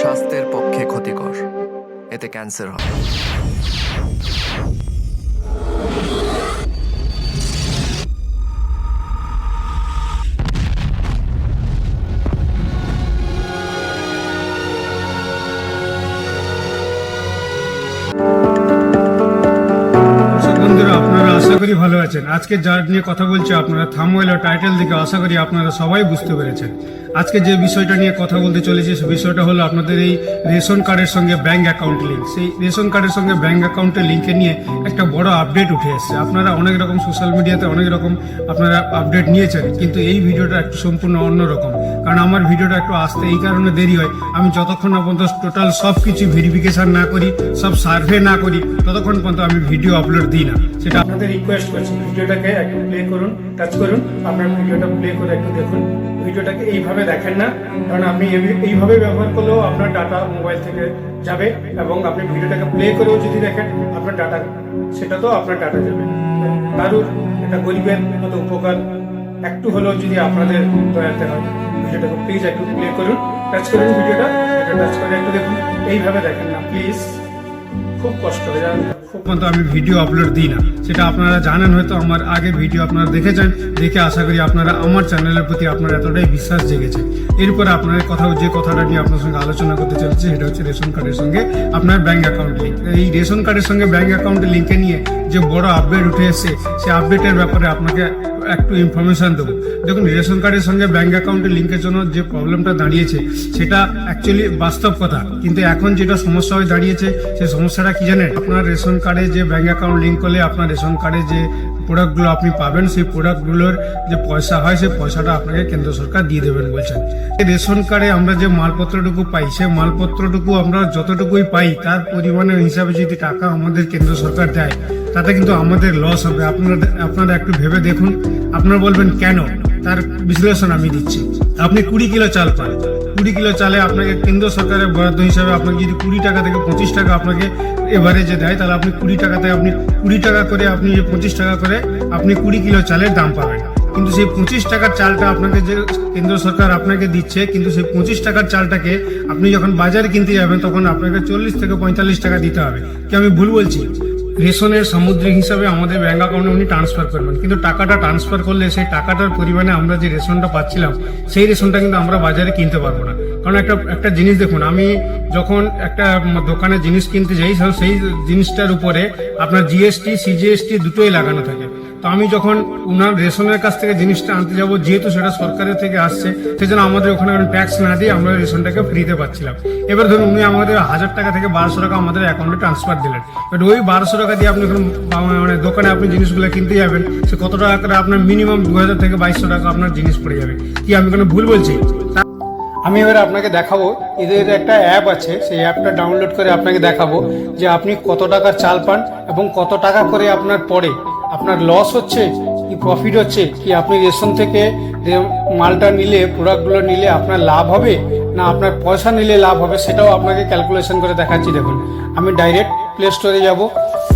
স্বাস্থ্যের পক্ষে ক্ষতিকর। এতে ক্যান্সার হয়। বন্ধুরা, আপনারা আশা করি ভালো আছেন। আজকে যার নিয়ে কথা বলছি, আপনারা থামওয়েল ও টাইটেল দেখে। আশা করি আপনারা সবাই বুঝতে পেরেছেন। আজকে যে বিষয়টা নিয়ে কথা বলতে চলেছি, সে বিষয়টা হলো আপনাদের এই রেশন কার্ডের সঙ্গে ব্যাঙ্ক অ্যাকাউন্ট লিঙ্ক। সেই রেশন কার্ডের সঙ্গে ব্যাঙ্ক অ্যাকাউন্টের লিঙ্কে নিয়ে একটা বড় আপডেট উঠে এসেছে। আপনারা অনেক রকম সোশ্যাল মিডিয়াতে অনেক রকম আপনারা আপডেট নিয়েছেন, কিন্তু এই ভিডিওটা একটু সম্পূর্ণ অন্যরকম কারণ আমার ভিডিওটা একটু আসতে এই কারণে দেরি হয়। আমি যতক্ষণ না পর্যন্ত টোটাল সব কিছু ভেরিফিকেশান না করি, সব সার্ভে না করি, ততক্ষণ পর্যন্ত আমি ভিডিও আপলোড দিই না। সেটা আপনাদের রিকোয়েস্ট করছি। ভিডিওটাকে একটু প্লে করুন টাচ করুন, আপনার ভিডিওটা প্লে করে একটু দেখুন। ভিডিওটাকে এইভাবে দেখেন না, কারণ আপনি এই- এইভাবে ব্যবহার করলেও আপনার ডাটা মোবাইল থেকে যাবে এবং আপনি ভিডিওটাকে প্লে করেও যদি দেখেন, আপনার ডাটা সেটা তো আপনার ডাটা যাবে। কারুর একটা গরিবের মতো উপকার। একটু হলেও যদি আপনাদের দয়াতে হয়, ভিডিওটাকে প্লিজ একটু প্লে করুন টাচ করুন ভিডিওটা এটা টাচ করে একটু দেখুন। এইভাবে দেখেন না প্লিজ খুব কষ্ট হয়ে যায় খুব পর্যন্ত আমি ভিডিও আপলোড দিই না। সেটা আপনারা জানেন, হয়তো আমার আগে ভিডিও আপনারা দেখেছেন। দেখে আশা করি আপনারা আমার চ্যানেলের প্রতি আপনার এতটাই বিশ্বাস জেগেছে এরপরে আপনার কথা, যে কথাটা নিয়ে আপনার সঙ্গে আলোচনা করতে চলেছে, সেটা হচ্ছে রেশন কার্ডের সঙ্গে আপনার ব্যাঙ্ক অ্যাকাউন্ট লিঙ্ক এই রেশন কার্ডের সঙ্গে ব্যাঙ্ক অ্যাকাউন্টের লিঙ্কে নিয়ে যে বড় আপডেট উঠে এসেছে সেই আপডেটের ব্যাপারে আপনাকে একটু ইনফরমেশান দেবো। দেখুন, রেশন কার্ডের সঙ্গে ব্যাঙ্ক অ্যাকাউন্টে লিঙ্কের জন্য যে প্রবলেমটা দাঁড়িয়েছে, সেটা অ্যাকচুয়ালি বাস্তব কথা। কিন্তু এখন যেটা সমস্যা হয়ে দাঁড়িয়েছে সেই সমস্যাটা কি জানেন? আপনার রেশন কার্ডে যে ব্যাঙ্ক অ্যাকাউন্ট লিঙ্ক করলে, আপনার রেশন কার্ডে যে প্রোডাক্টগুলো আপনি পাবেন, সেই প্রোডাক্টগুলোর যে পয়সা হয়, সেই পয়সাটা আপনাকে কেন্দ্র সরকার দিয়ে দেবেন বলছেন। রেশন কার্ডে আমরা যে মালপত্রটুকু পাই, সেই মালপত্রটুকু আমরা যতটুকুই পাই, তার পরিমাণের হিসাবে যদি টাকা আমাদের কেন্দ্র সরকার দেয়, তাতে কিন্তু আমাদের লস হবে। আপনারা আপনারা একটু ভেবে দেখুন, আপনারা বলবেন কেন? তার বিশ্লেষণ আমি দিচ্ছি। আপনি কুড়ি কিলো চাল পান। কুড়ি কিলো চালে আপনাকে কেন্দ্র সরকারের বরাদ্দ হিসাবে আপনাকে যদি কুড়ি টাকা থেকে পঁচিশ টাকা আপনাকে এবারে যে দেয়, তাহলে আপনি কুড়ি টাকাতে আপনি কুড়ি টাকা করে আপনি যে পঁচিশ টাকা করে আপনি কুড়ি কিলো চালের দাম পাবেন। কিন্তু সেই পঁচিশ টাকার চালটা আপনাকে যে কেন্দ্র সরকার আপনাকে দিচ্ছে, কিন্তু সেই পঁচিশ টাকার চালটাকে আপনি যখন বাজারে কিনতে যাবেন, তখন আপনাকে চল্লিশ থেকে পঁয়তাল্লিশ টাকা দিতে হবে। কি আমি ভুল বলছি? রেশনের সামুদ্রিক হিসাবে আমাদের ব্যাঙ্ক অ্যাকাউন্টে উনি ট্রান্সফার করবেন। কিন্তু টাকাটা ট্রান্সফার করলে সেই টাকাটার পরিমাণে আমরা যে রেশনটা পাচ্ছিলাম, সেই রেশনটা কিন্তু আমরা বাজারে কিনতে পারব না। কারণ একটা একটা জিনিস দেখুন, আমি যখন একটা দোকানে জিনিস কিনতে যাই, সেই জিনিসটার উপরে আপনার জিএসটি সিজিএসটি দুটোই লাগানো থাকে। তো আমি যখন উনার রেশনের কাছ থেকে জিনিসটা আনতে যাব, যেহেতু সেটা সরকারের থেকে আসছে, সেজন্য আমাদের ওখানে ট্যাক্স না দিয়ে আমরা রেশনটাকে ফ্রিতে পাচ্ছিলাম। এবার ধরুন উনি আমাদের হাজার টাকা থেকে বারোশো টাকা আমাদের অ্যাকাউন্টে ট্রান্সফার দিলেন। বাট ওই বারোশো টাকা দিয়ে আপনি যখন বা- মানে দোকানে আপনি জিনিসগুলো কিনতে যাবেন, সে কত টাকা করে আপনার মিনিমাম দু হাজার থেকে বাইশশো টাকা আপনার জিনিস পড়ে যাবে। কি আমি কোনো ভুল বলছি? আমি এবার আপনাকে দেখাবো এদের একটা অ্যাপ আছে, সেই অ্যাপটা ডাউনলোড করে আপনাকে দেখাবো যে আপনি কত টাকার চাল পান এবং কত টাকা করে আপনার পড়ে। আপনার লস হচ্ছে, কি প্রফিট হচ্ছে, কি আপনি রেশন থেকে মালটা নিলে প্রোডাক্টগুলো নিলে আপনার লাভ হবে, না আপনার পয়সা নিলে লাভ হবে, সেটাও আপনাকে ক্যালকুলেশন করে দেখাচ্ছি দেখুন। আমি ডাইরেক্ট প্লে স্টোরে যাব।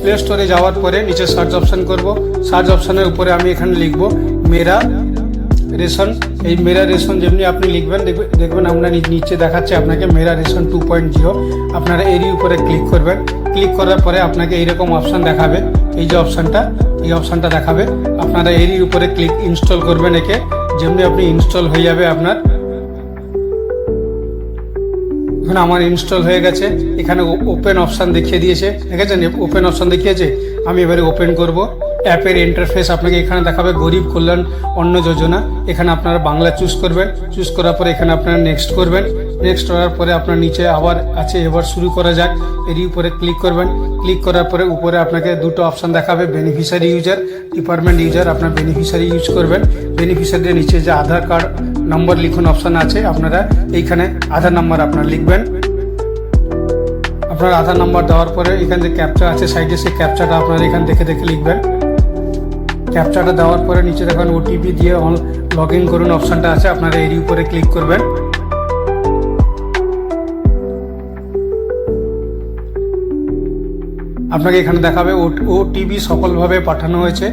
প্লে স্টোরে যাওয়ার পরে নিচে সার্চ অপশান করব। সার্চ অপশানের উপরে আমি এখানে লিখব, মেরা রেশন, এই মেরা রেশন যেমনি আপনি লিখবেন, দেখবে- দেখবেন আপনার নিচে দেখাচ্ছে আপনাকে Mera ration two point zero আপনারা এরই উপরে ক্লিক করবেন। ক্লিক করার পরে আপনাকে এইরকম অপশান দেখাবে। এই যে অপশানটা এই অপশানটা দেখাবে। আপনারা এরই উপরে ক্লিক ইনস্টল করবেন একে। যেমনি আপনি ইনস্টল হয়ে যাবে আপনার। এখন আমার ইনস্টল হয়ে গেছে। এখানে ওপেন অপশান দেখিয়ে দিয়েছে। দেখেছেন ওপেন অপশান দেখিয়েছে। আমি এবারে ওপেন করব। অ্যাপের ইন্টারফেস আপনাকে এখানে দেখাবে গরিব কল্যাণ অন্ন যোজনা। এখানে আপনারা বাংলা চুজ করবেন। চুজ করার পরে এখানে আপনারা নেক্সট করবেন। নেক্সট করার পরে আপনার নিচে আবার আছে, এবার শুরু করা যাক। এরই উপরে ক্লিক করবেন। ক্লিক করার পরে উপরে আপনাকে দুটো অপশান দেখাবে বেনিফিশিয়ারি ইউজার ডিপার্টমেন্ট ইউজার আপনার বেনিফিশিয়ারি ইউজ করবেন। বেনিফিশিয়ারির নিচে যে আধার কার্ড নম্বর লিখুন অপশান আছে, আপনারা এইখানে আধার নাম্বার আপনার লিখবেন। আপনার আধার নাম্বার দেওয়ার পরে এখানে যে ক্যাপচা আছে সাইডে সেই ক্যাপচাটা আপনারা এখান দেখে দেখে লিখবেন। ক্যাপচাটা দেওয়ার পরে নিচে দেখেন ওটিপি দিয়ে লগ ইন করুন অপশানটা আছে, আপনারা এরই উপরে ক্লিক করবেন। আপনাকে এখানে দেখাবে ওটিপি সফলভাবে পাঠানো হয়েছে।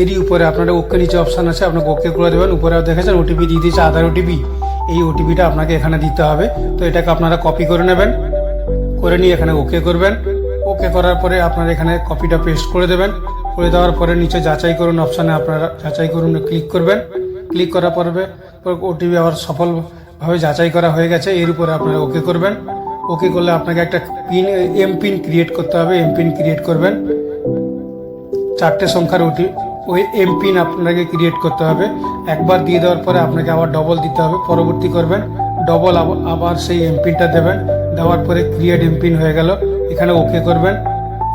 এরই উপরে আপনারা ওকে নিচে অপশান আছে, আপনাকে ওকে করে দেবেন। উপরে দেখেছেন ওটিপি দিয়ে দিয়েছে আধার ওটিপি এই ওটিপিটা আপনাকে এখানে দিতে হবে। তো এটাকে আপনারা কপি করে নেবেন। করে নিয়ে এখানে ওকে করবেন। ওকে করার পরে আপনারা এখানে কপিটা পেস্ট করে দেবেন। করে দেওয়ার পরে নিচে যাচাই করুন অপশানে আপনারা যাচাই করুন ক্লিক করবেন। ক্লিক করার পরে ওটিপি আবার সফলভাবে যাচাই করা হয়ে গেছে। এর উপরে আপনারা ওকে করবেন। ওকে করলে আপনাকে একটা পিন এম পিন ক্রিয়েট করতে হবে। এম পিন ক্রিয়েট করবেন। চারটে সংখ্যার ওটি ওই এম পিন আপনাকে ক্রিয়েট করতে হবে। একবার দিয়ে দেওয়ার পরে আপনাকে আবার ডবল দিতে হবে। পরবর্তী করবেন ডবল আবার সেই এম পিনটা দেবেন। দেওয়ার পরে ক্রিয়েট এম পিন হয়ে গেল। এখানে ওকে করবেন।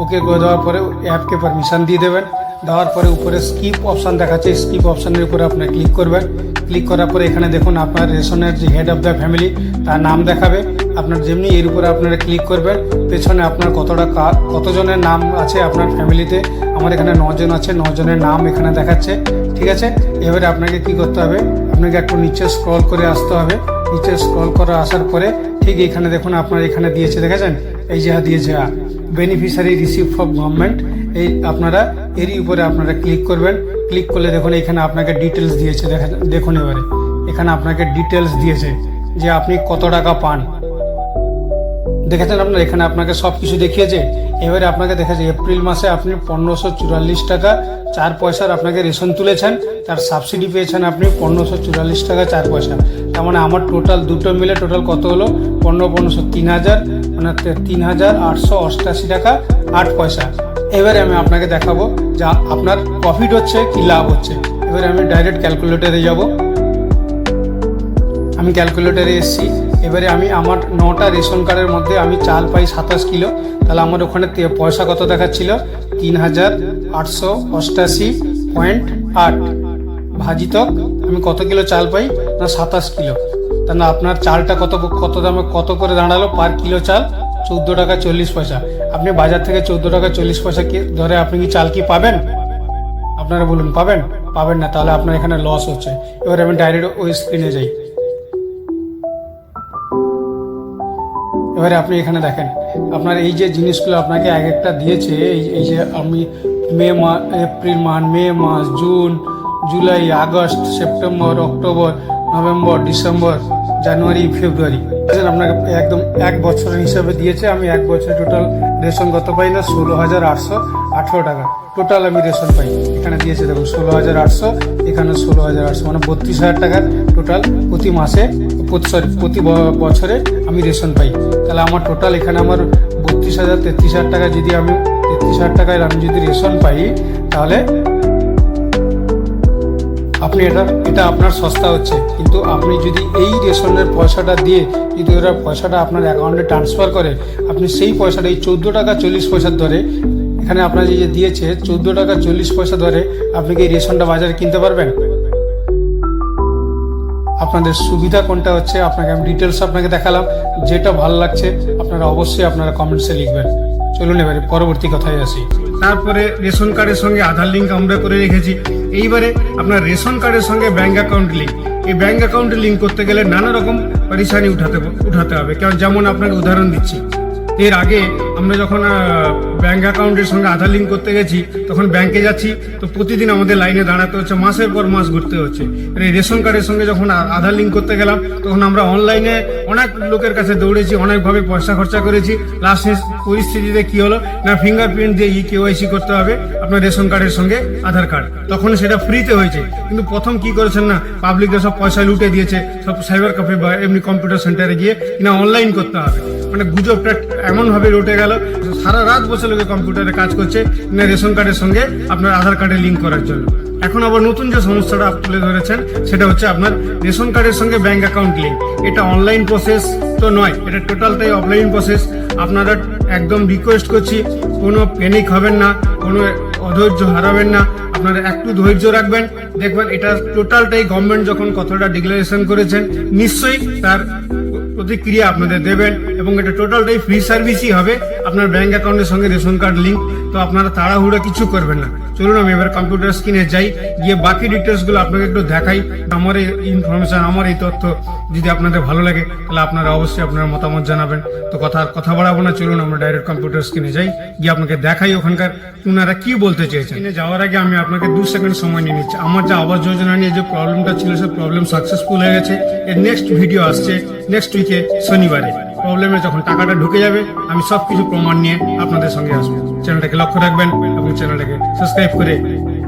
ওকে করে দেওয়ার পরে অ্যাপকে পারমিশন দিয়ে দেবেন। দেওয়ার পরে উপরে স্কিপ অপশান দেখাচ্ছে। স্কিপ অপশানের উপরে আপনার ক্লিক করবেন। ক্লিক করার পরে এখানে দেখুন আপনার রেশনের যে হেড অফ দ্য ফ্যামিলি তার নাম দেখাবে। আপনার যেমনি এর উপরে আপনারা ক্লিক করবেন, পেছনে আপনার কতটা কতজনের নাম আছে আপনার ফ্যামিলিতে আমার এখানে নজন আছে, নজনের নাম এখানে দেখাচ্ছে। ঠিক আছে? এবারে আপনাকে কি করতে হবে? আপনাকে একটু নিচে স্ক্রল করে আসতে হবে। নিচে স্ক্রল করে আসার পরে ঠিক এখানে দেখুন আপনার এখানে দিয়েছে, দেখেছেন? এই যে দিয়েছে বেনিফিশিয়ারি রিসিভ ফ্রম গভর্নমেন্ট এই আপনারা, এরই উপরে আপনারা ক্লিক করবেন। ক্লিক করলে দেখুন এখানে আপনাকে ডিটেলস দিয়েছে, দেখা দেখুন এবারে। এখানে আপনাকে ডিটেলস দিয়েছে যে আপনি কত টাকা পান। দেখেছেন আপনার? এখানে আপনাকে সব কিছু দেখিয়েছে। এবারে আপনাকে দেখেছে এপ্রিল মাসে আপনি পনেরোশো চুরাল্লিশ টাকা চার পয়সার আপনাকে রেশন তুলেছেন। তার সাবসিডি পেয়েছেন আপনি পনেরোশো চুরাল্লিশ টাকা চার পয়সা। তার মানে আমার টোটাল দুটো মিলে টোটাল কত হলো? পনেরো, পনেরোশো, তিন হাজার মানে তিন হাজার আটশো অষ্টাশি টাকা, আট পয়সা। এবারে আমি আপনাকে দেখাবো যে আপনার প্রফিট হচ্ছে, কি লাভ হচ্ছে। এবারে আমি ডাইরেক্ট ক্যালকুলেটরে যাব। আমি ক্যালকুলেটারে এসেছি। এবারে আমি আমার নটা রেশন কার্ডের মধ্যে আমি চাল পাই সাতাশ কিলো। তাহলে আমার ওখানে পয়সা কত দেখাচ্ছিল? তিন হাজার আটশো অষ্টাশি পয়েন্ট আট। ভাজিতক আমি কত কিলো চাল পাই? না সাতাশ কিলো। তাহলে আপনার চালটা কত কত দামে, কত করে দাঁড়াল পার কিলো চাল? চৌদ্দো টাকা চল্লিশ পয়সা। আপনি বাজার থেকে চৌদ্দো টাকা চল্লিশ পয়সা কি ধরে আপনি কি চাল কি পাবেন? আপনারা বলুন, পাবেন? পাবেন না, তাহলে আপনার এখানে লস হচ্ছে। এবার আমি ডাইরেক্ট ওই স্ক্রিনে যাই। এবারে আপনি এখানে দেখেন, আপনার এই যে জিনিসগুলো আপনাকে এক একটা দিয়েছে, এই যে আমি মে মাস এপ্রিল মাস, মে মাস, June, July, August, September, October November, December, January, February. আপনাকে একদম এক বছরের হিসাবে দিয়েছে। আমি এক বছর টোটাল রেশন কত পাই না? ষোলো হাজার আটশো আঠেরো টাকা। টোটাল আমি রেশন পাই। এখানে দিয়েছে, দেখুন, ষোলো হাজার আটশো। এখানে ষোলো হাজার আটশো মানে বত্রিশ হাজার টাকার টোটাল প্রতি মাসে, প্রতি বছরে আমি রেশন পাই। তাহলে আমার টোটাল এখানে আমার বত্রিশ হাজার তেত্রিশ হাজার টাকা যদি আমি তেত্রিশ হাজার টাকায় আমি যদি রেশন পাই, তাহলে আপনি এটা এটা আপনার সস্তা হচ্ছে। কিন্তু আপনি যদি এই রেশনের পয়সাটা দিয়ে, যদি ওরা পয়সাটা আপনার অ্যাকাউন্টে ট্রান্সফার করে, আপনি সেই পয়সাটা, এই চোদ্দ টাকা চল্লিশ পয়সার ধরে এখানে আপনার যে দিয়েছে, চোদ্দ টাকা চল্লিশ পয়সা ধরে আপনি কি এই রেশনটা বাজারে কিনতে পারবেন? আপনাদের সুবিধা কোনটা হচ্ছে? আপনাকে আমি ডিটেলস আপনাকে দেখালাম। যেটা ভালো লাগছে, আপনারা অবশ্যই আপনারা কমেন্টসে লিখবেন। চলুন এবারে পরবর্তী কথায় আসি। তারপরে রেশন কার্ডের সঙ্গে আধার লিঙ্ক আমরা করে রেখেছি। এইবারে আপনার রেশন কার্ডের সঙ্গে ব্যাঙ্ক অ্যাকাউন্ট লিঙ্ক এই ব্যাঙ্ক অ্যাকাউন্ট লিঙ্ক করতে গেলে নানা রকম পরিশানি উঠাতে উঠাতে হবে। কারণ যেমন আপনাকে উদাহরণ দিচ্ছি, এর আগে আমরা যখন ব্যাংক অ্যাকাউন্টের সঙ্গে আধার লিঙ্ক করতে গেছি, তখন ব্যাংকে যাচ্ছি, তো প্রতিদিন আমাদের লাইনে দাঁড়াতে হচ্ছে, মাসের পর মাস ঘুরতে হচ্ছে। এই রেশন কার্ডের সঙ্গে যখন আধার লিঙ্ক করতে গেলাম, তখন আমরা অনলাইনে অনেক লোকের কাছে দৌড়েছি, অনেকভাবে পয়সা খরচা করেছি। লাস্ট পরিস্থিতিতে কি হলো? না ফিঙ্গারপ্রিন্ট দিয়ে ই কেওয়াইসি করতে হবে, আপনার রেশন কার্ডের সঙ্গে আধার কার্ড তখন সেটা ফ্রিতে হয়েছে। কিন্তু প্রথম কি করেছেন না পাবলিকরা সব পয়সা লুটে দিয়েছে, সব সাইবার ক্যাফে বা এমনি কম্পিউটার সেন্টারে গিয়ে, না অনলাইন করতে হবে। মানে গুজবটা এমনভাবে রটে গেল সারা রাত বসে লোকে কম্পিউটারে কাজ করছে রেশন কার্ডের সঙ্গে আপনার আধার কার্ডে লিঙ্ক করার জন্য। এখন আবার নতুন যে সমস্যাটা তুলে ধরেছেন, সেটা হচ্ছে আপনার রেশন কার্ডের সঙ্গে ব্যাংক অ্যাকাউন্ট লিঙ্ক এটা অনলাইন প্রসেস তো নয়, এটা টোটালটাই অফলাইন প্রসেস আপনারা একদম রিকোয়েস্ট করছি, কোনো প্যানিক হবেন না, কোনো অধৈর্য হারাবেন না। আপনারা একটু ধৈর্য রাখবেন। দেখবেন এটা টোটালটাই গভর্নমেন্ট যখন কথাটা ডিক্লারেশন করেছেন, নিশ্চয়ই তার প্রতিক্রিয়া আপনাদের দেবেন এবং এটা টোটালটাই ফ্রি সার্ভিসই হবে। আপনার ব্যাংক অ্যাকাউন্টের সঙ্গে রেশন কার্ড লিঙ্ক তো আপনারা তাড়াহুড়ো কিছু করবেন না। চলুন, আমি এবার কম্পিউটার স্ক্রিনে যাই, গিয়ে বাকি ডিটেলসগুলো আপনাকে একটু দেখাই। আমার এই ইনফরমেশন আমার এই তথ্য যদি আপনাদের ভালো লাগে, তাহলে আপনারা অবশ্যই আপনার মতামত জানাবেন। তো কথা কথা বাড়াবো না, চলুন আমরা ডাইরেক্ট কম্পিউটার স্ক্রিনে যাই, গিয়ে আপনাকে দেখাই ওখানকার ওনারা কি বলতে চেয়েছেন। যাওয়ার আগে আমি আপনাকে দু সেকেন্ড সময় নিয়ে নিচ্ছি। আমার যে আবাস যোজনা নিয়ে যে প্রবলেমটা ছিল, সে প্রবলেম সাকসেসফুল হয়ে গেছে। এর নেক্সট ভিডিও আসছে নেক্সট উইকে শনিবারে। প্রবলেমে যখন টাকাটা ঢুকে যাবে, আমি সব কিছু প্রমাণ নিয়ে আপনাদের সঙ্গে আসব। চ্যানেলটাকে লক্ষ্য রাখবেন এবং চ্যানেলটাকে সাবস্ক্রাইব করে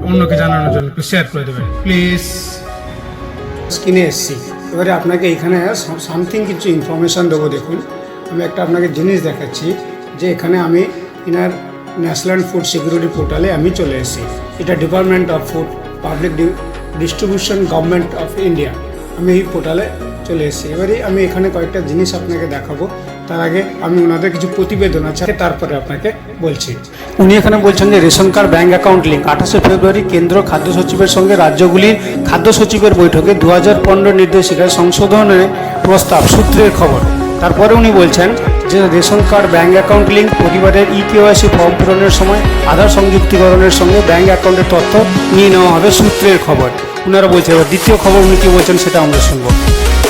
অন্যকে জানানোর জন্য একটু শেয়ার করে দেবেন। প্লিজ স্ক্রিনে এসছি। এবারে আপনাকে এখানে সামথিং কিছু ইনফরমেশন দেবো, দেখুন। আমি একটা আপনাকে জিনিস দেখাচ্ছি, যে এখানে আমি ইনার ন্যাশনাল ফুড সিকিউরিটি পোর্টালে আমি চলে এসেছি। এটা department of food public distribution government of India. আমি এই পোর্টালে চলে এসেছি। এবারে আমি এখানে কয়েকটা জিনিস আপনাকে দেখাবো। তার আগে আমি ওনাদের কিছু প্রতিবেদন আছে তারপরে আপনাকে বলছি। উনি এখানে বলছেন যে ration card bank account link. আঠাশে ফেব্রুয়ারি কেন্দ্র খাদ্য সচিবের সঙ্গে রাজ্যগুলির খাদ্য সচিবের বৈঠকে দু হাজার পনেরো নির্দেশিকায় সংশোধনের প্রস্তাব, সূত্রের খবর। তারপরে উনি বলছেন যে ration card bank account link পরিবারের ই কেওয়াইসি ফর্ম পূরণের সময় আধার সংযুক্তিকরণের সঙ্গে ব্যাঙ্ক অ্যাকাউন্টের তথ্য নিয়ে নেওয়া হবে, সূত্রের খবর। ওনারা বলছেন, এবার দ্বিতীয় খবর উনি কি বলছেন সেটা আমরা শুনব।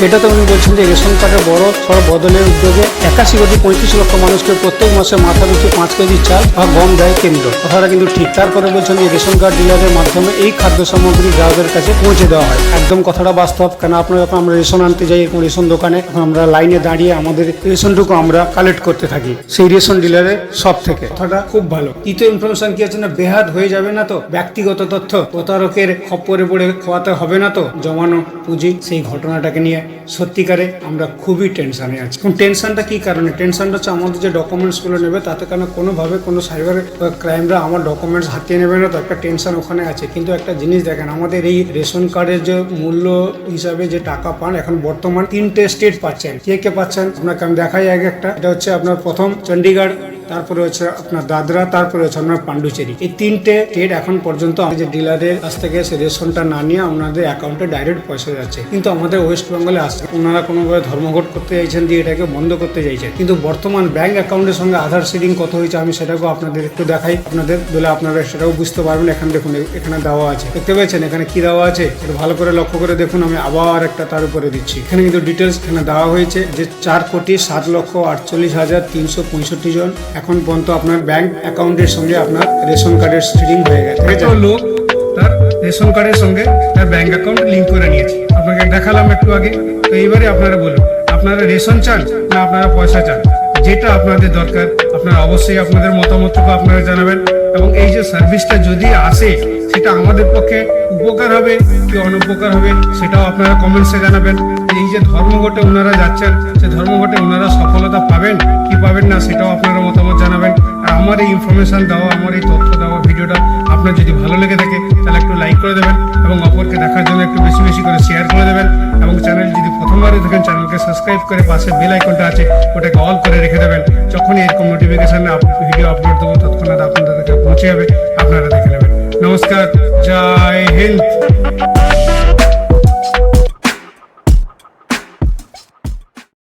এটাতে উনি বলছেন যে রেশন কার্ডের বড় সড় বদলের উদ্যোগে একাশি কোটি পঁয়ত্রিশ লক্ষ মানুষকে প্রত্যেক মাসে মাথা পিছু পাঁচ কেজি চাল বা গম দেয় কেন্দ্র। কথাটা কিন্তু ঠিক। তারপরে বলছেন যে রেশন কার্ড ডিলারের মাধ্যমে এই খাদ্য সামগ্রী গ্রাহকের কাছে পৌঁছে দেওয়া হয়। একদম কথাটা বাস্তব। কেন আপনার যখন আমরা রেশন আনতে যাই এরকম রেশন দোকানে আমরা লাইনে দাঁড়িয়ে আমাদের রেশনটুকু আমরা কালেক্ট করতে থাকি। সেই রেশন ডিলারের সব থেকে। কথাটা খুব ভালো। তৃতীয় ইনফরমেশন কি আছে না? বেহাত হয়ে যাবে না তো? ব্যক্তিগত তথ্য। প্রতারকের খপ্পরে পড়ে খোয়াতে হবে না তো? জমানো পুঁজি সেই ঘটনাটাকে নিয়ে সত্যিকারে আমরা খুবই টেনশনে আছি। এখন টেনশনটা কি কারণে? টেনশনটা হচ্ছে আমাদের যে ডকুমেন্টসগুলো নেবে, তাতে কেন কোনোভাবে কোনো সাইবার ক্রাইমরা আমার ডকুমেন্টস হাতিয়ে নেবে না, তো একটা টেনশন ওখানে আছে। কিন্তু একটা জিনিস দেখেন, আমাদের এই রেশন কার্ডের যে মূল্য হিসাবে যে টাকা পান, এখন বর্তমান তিনটে স্টেট পাচ্ছেন। কে কে পাচ্ছেন? আপনাকে আমি দেখাই আগে একটা। এটা হচ্ছে আপনার প্রথম চণ্ডীগড় তারপরে হচ্ছে আপনার দাদরা, তারপরে হচ্ছে আপনার পান্ডুচেরি। এই তিনটে স্টেট এখন পর্যন্ত আমাদের ডিলারের কাছ থেকে সে রেশনটা না নিয়ে ওনাদের অ্যাকাউন্টে ডাইরেক্ট পয়সা যাচ্ছে। কিন্তু আমাদের ওয়েস্ট বেঙ্গলে আসছে। ওনারা কোনোভাবে ধর্মঘট করতে চাইছেন দিয়ে এটাকে বন্ধ করতে চাইছেন। কিন্তু বর্তমান ব্যাংক অ্যাকাউন্টের সঙ্গে আধার সিডিং কত হয়েছে আমি সেটাকেও আপনাদের একটু দেখাই। আপনাদের বলে আপনারা সেটাও বুঝতে পারবেন। এখানে দেখুন, এখানে দেওয়া আছে। দেখতে পেয়েছেন? এখানে কি দেওয়া আছে? একটু ভালো করে লক্ষ্য করে দেখুন। আমি আবার একটা তার উপরে দিচ্ছি। এখানে কিন্তু ডিটেলস এখানে দেওয়া হয়েছে যে চার কোটি সাত লক্ষ আটচল্লিশ হাজার তিনশো পঁয়ষট্টি জন এখন পর্যন্ত আপনার ব্যাংক অ্যাকাউন্টের সঙ্গে আপনার রেশন কার্ডের সিডিং হয়ে গেছে। লোক তার রেশন কার্ডের সঙ্গে তার ব্যাংক অ্যাকাউন্ট লিঙ্ক করে নিয়েছে? আপনাকে দেখালাম একটু আগে, তো এইবারে আপনারা বলুন, আপনারা রেশন চান না আপনারা পয়সা চান? যেটা আপনাদের দরকার, আপনারা অবশ্যই আপনাদের মতামতটুকু আপনারা জানাবেন। এবং এই যে সার্ভিসটা যদি আসে, সেটা আমাদের পক্ষে উপকার হবে কি অনুপকার হবে, সেটাও আপনারা কমেন্টসে জানাবেন। এই যে ধর্মঘটে ওনারা যাচ্ছেন, সে ধর্মঘটে ওনারা সফলতা পাবেন, কি পাবেন না সেটাও আপনারা মতামত জানাবেন। আর আমার এই ইনফরমেশন দেওয়া, আমার এই তথ্য দেওয়া ভিডিওটা আপনার যদি ভালো লেগে থাকে, তাহলে একটু লাইক করে দেবেন এবং অপরকে দেখার জন্য একটু বেশি বেশি করে শেয়ার করে দেবেন। এবং চ্যানেল যদি প্রথমবারই দেখেন চ্যানেলকে সাবস্ক্রাইব করে পাশে বেল আইকনটা আছে, ওটাকে অল করে রেখে দেবেন। যখনই এরকম নোটিফিকেশন ভিডিও আপলোড দেবো, তৎক্ষণাৎ আপনাদের কাছে পৌঁছে যাবে, আপনারা দেখে নেবেন। নমস্কার, জয় হিন্দ।